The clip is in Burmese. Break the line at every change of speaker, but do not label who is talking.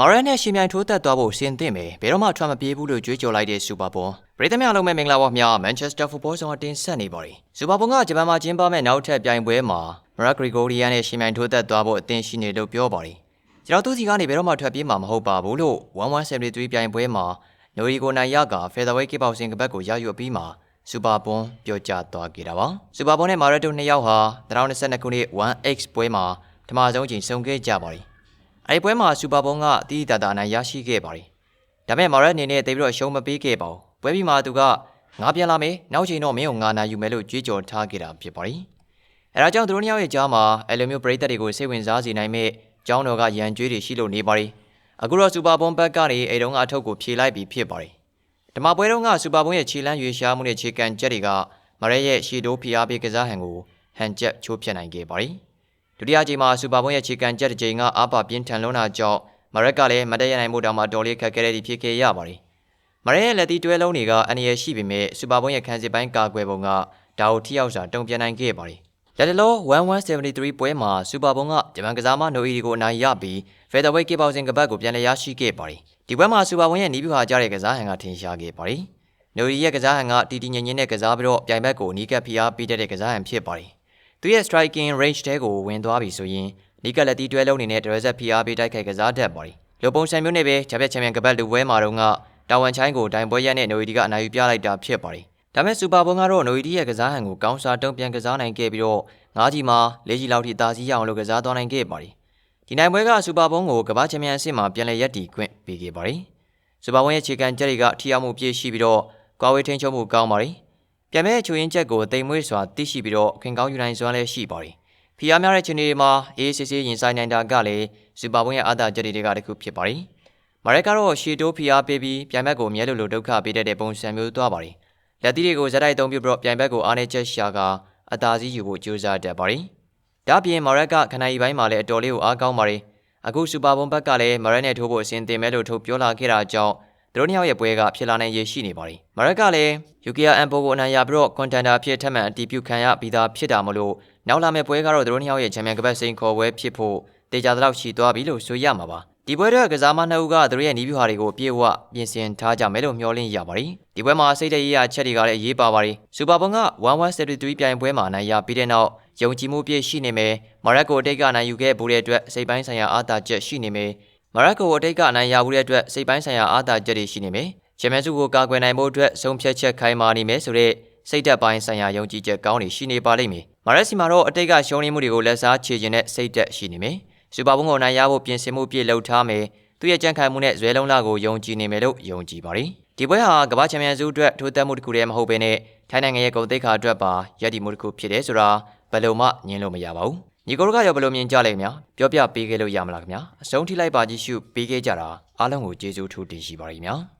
မာရက်နဲ့ရှင်မြိုင်ထိုးသက်သွားဖို့စဉ်သင့်မယ်ဘယ်တော့မှထွက်မပြေးဘူးလို့ကြွေးကြော်လိုက်တဲ့စူပါဘွန်ပရိသတ်များလုံးမဲ့မင်္ဂလာပါခင်ဗျာမန်ချက်စတာဖူဘောဆောင်တင်ဆက်နေပါတယ်စူပါဘွန်ကဂျပန်မှာကျင်းပမဲ့နောက်ထပ်ပြိုင်ပွဲမှာမရက်ဂရီဂိုရီယန်နဲ့ရှင်မြိုင်ထိုးသက်သွားဖို့အသင့်ရှိနေလို့ပြောပါတယ်ကျွန်တော်သူစီကနေဘယ်တော့မှထွက်ပြေးမှာမဟုတ်ပါဘူးလို့1173ပြိုင်ပွဲမှာနိုရီကိုနိုင်ရကဖေဒါဝိတ်ကစ်ပေါစင်ကပတ်ကိုရယူပြီးမှာစူပါဘွန်ပြောကြားသွားခဲ့တာပါစူပါဘွန်နဲ့မာရက်တိုနှစ်ယောက်ဟာ2022ခုနှစ် 1X ပွဲမှာပထမဆုံးချိန်ဆုံခဲ့ကြပါတယ် အဲဒီပွဲမှာစူပါဘွန်ကအတီးတာတာနိုင်ရရှိခဲ့ပါတယ်ဒါပေမဲ့မာရက်အနေနဲ့တိတ်ပြီးတော့ရှုံးမပေးခဲ့ပါဘူးပွဲပြီးမှသူကငါပြန်လာမယ်နောက်ချိန်တော့မင်းကိုငါနာယူမယ်လို့ကြွေးကြော်ထားခဲ့တာဖြစ်ပါတယ်အဲဒါကြောင့်သူတို့နှစ်ယောက်ရဲ့ကြားမှာအဲလိုမျိုးပရိသတ်တွေကိုစိတ်ဝင်စားစေနိုင်မဲ့ကျောင်းတော်ကရန်ကြွေးတွေရှိလို့နေပါတယ်အခုတော့စူပါဘွန်ဘက်ကနေအဲတုန်းကအထုပ်ကိုဖြေလိုက်ပြီးဖြစ်ပါတယ်ဓမ္မပွဲတုန်းကစူပါဘွန်ရဲ့ခြေလန်းရွေရှားမှုနဲ့ခြေကန်ချက်တွေကမရဲရဲ့ရှီတိုးဖီအားပေးကစားဟန်ကိုဟန်ချက်ချိုးဖျက်နိုင်ခဲ့ပါတယ် ဒုတိယချိန်မှာစူပါဘွန်ရဲ့ခြေကန်ချက်တစ်ချိန်ကအားပါပြင်းထန်လွန်းတာကြောင့်မရက်ကလည်းမတည့်ရနိုင်မှုတောင်မှတော်လေးခက်ခဲတဲ့ဒီဖြစ်ခဲ့ရပါတယ်မရဲရဲ့လက်သီးတွဲလုံးတွေကအန်ရရှိပေမဲ့စူပါဘွန်ရဲ့ခန်းစစ်ပိုင်းကာကွယ်ပုံကဒါကိုထိရောက်စွာတုံ့ပြန်နိုင်ခဲ့ပါတယ်လက်တလော1173ပွဲမှာစူပါဘွန်ကဂျပန်ကစားမနိုအီဒီကိုအနိုင်ရပြီးဖက်ဒါဝိတ်ကစ်ပေါစင်ကပတ်ကိုပြန်လည်ရရှိခဲ့ပါတယ်ဒီပွဲမှာစူပါဘွန်ရဲ့နီးပြူဟာကြတဲ့ကစားဟန်ကထင်ရှားခဲ့ပါတယ်နိုအီရဲ့ကစားဟန်ကတီတီငင်ငင်နဲ့ကစားပြီးတော့ပြိုင်ဘက်ကိုနီးကပ်ဖိအားပေးတတ်တဲ့ကစားဟန်ဖြစ်ပါတယ် သူရဲ့ striking range တဲကိုဝင်သွားပြီဆိုရင်နီးကပ်လက်တီးတွဲလုံးနေတဲ့ဒရက်ဆက်ဖိအားပေးတိုက်ခိုက်ကစားတတ်ပါတယ်လိုပုံစံမျိုးနဲ့ပဲဂျပန်ချန်ပီယံကပတ်လူပွဲမှာတော့ကတာဝန်ချိုင်းကိုတိုင်ပွဲရက်နဲ့နိုအီဒီကအနိုင်ယူပြလိုက်တာဖြစ်ပါတယ်ဒါမဲ့စူပါဘွန်ကတော့နိုအီဒီရဲ့ကစားဟန်ကိုကောင်းစာတုံးပြန်ကစားနိုင်ခဲ့ပြီးတော့ငါးကြီးမှာလေးကြီးလောက်ထိတာစီရအောင်လို့ကစားသွားနိုင်ခဲ့ပါတယ်ဒီနိုင်ပွဲကစူပါဘွန်ကိုကမ္ဘာချန်ပီယံအဆင့်မှာပြန်လည်ရပ်တည်ခွင့်ပေးခဲ့ပါတယ်စူပါဘွန်ရဲ့ခြေကန်ချက်တွေကထိရောက်မှုပြည့်ရှိပြီးတော့ကွာဝေးထင်းချုံမှုကောင်းပါတယ် ပြန်မဲ့ချွေရင်ချက်ကိုတိမ်မွေးစွာသိရှိပြီးတော့ခင်ကောင်းယူနိုင်စွမ်းလည်းရှိပါတယ်ဖီအားများတဲ့ခြေနေတွေမှာအေးဆေးဆေးရင်ဆိုင်နိုင်တာကလည်းစူပါဘွန်ရဲ့အာသာချက်တွေကတခုဖြစ်ပါတယ်မာရက်ကတော့ရှီတိုးဖီအားပေးပြီးပြန်ဘက်ကိုမြဲလို့လို့ဒုက္ခပေးတတ်တဲ့ပုံစံမျိုးသွားပါတယ်လက်သီးတွေကိုဇက်တိုက်သုံးပြီးတော့ပြန်ဘက်ကိုအားနေချက်ရှာကအသာစီးယူဖို့ကြိုးစားတတ်ပါတယ်။ဒါပြင်မာရက်ကခနိုင်ပိုင်းမှာလည်းအတော်လေးကိုအားကောင်းပါတယ်။အခုစူပါဘုံဘက်ကလည်းမာရက်နဲ့ထိုးဖို့အဆင်သင့်မဲ့လို့ထုတ်ပြောလာခဲ့တာကြောင့် သူတို့နှစ်ယောက်ရဲ့ပွဲကဖြစ်လာနိုင်ရရှိနေပါတယ်။မာရက်ကလည်းယူကီယာအမ်ပိုကိုအနိုင်ရပြီးတော့ကွန်တန်တာဖြစ်ထပ်မံအတီးပြုခံရပြီးသားဖြစ်တာမလို့နောက်လာမယ့်ပွဲကတော့သူတို့နှစ်ယောက်ရဲ့ချန်ပီယံကပတ်စိန်ခေါ်ပွဲဖြစ်ဖို့တေချာတော့ရှိသွားပြီလို့ဆိုရမှာပါ။ဒီပွဲတွေကစားမနှစ်ဦးကသူတို့ရဲ့နီးပြူဟာတွေကိုပြေဝပြင်ဆင်ထားကြမယ်လို့မျှော်လင့်ရပါတယ်။ဒီပွဲမှာစိတ်တရေးရချက်တွေကလည်းအရေးပါပါတယ်။စူပါဘုံက1173ပြိုင်ပွဲမှာနိုင်ရပြီးတဲ့နောက်ယုံကြည်မှုပြည့်ရှိနေမယ်။မာရက်ကိုအတိတ်ကနိုင်ယူခဲ့ဘူးတဲ့အတွက်စိတ်ပိုင်းဆိုင်ရာအားသာချက်ရှိနေမယ်။ မာရက်ကိုအတိတ်ကနိုင်ရဘူးတဲ့အတွက်စိတ်ပိုင်းဆိုင်ရာအားသာချက်တွေရှိနေမယ်။ချန်ပီယံစုကိုကာကွယ်နိုင်ဖို့အတွက်ဆုံးဖြတ်ချက်ခိုင်မာနေမယ်ဆိုတဲ့စိတ်သက်ပိုင်းဆိုင်ရာယုံကြည်ချက်ကောင်းတွေရှိနေပါလိမ့်မယ်။မာရက်စီမှာတော့အတိတ်ကရှုံးနေမှုတွေကိုလက်စားချေခြင်းနဲ့စိတ်သက်ရှိနေမယ်။စူပါဘုံကိုနိုင်ရဖို့ပြင်ဆင်မှုပြည့်လှုပ်ထားမယ်။သူ့ရဲ့ကြံ့ခိုင်မှုနဲ့ဇွဲလုံးလာကိုယုံကြည်နေမယ်လို့ယုံကြည်ပါတယ်။ဒီပွဲဟာကမ္ဘာချန်ပီယံစုအတွက်ထိုးသက်မှုတစ်ခုတည်းမဟုတ်ဘဲနဲ့ထိုင်းနိုင်ငံရဲ့ဂုဏ်သိက္ခာအတွက်ပါရည်တည်မှုတစ်ခုဖြစ်တယ်ဆိုတာဘယ်လိုမှညင်းလို့မရပါဘူး။ ညီကိုတို့ကရောဘယ်လိုမြင်ကြလဲခင်ဗျာ။ပြောပြပေးခဲ့လို့ရမလားခင်ဗျာ။အဆုံးထိလိုက်ပါကြည့်ရှုပေးခဲ့ကြတာအားလုံးကိုကျေးဇူးထူးတင်ရှိပါရခင်ဗျာ။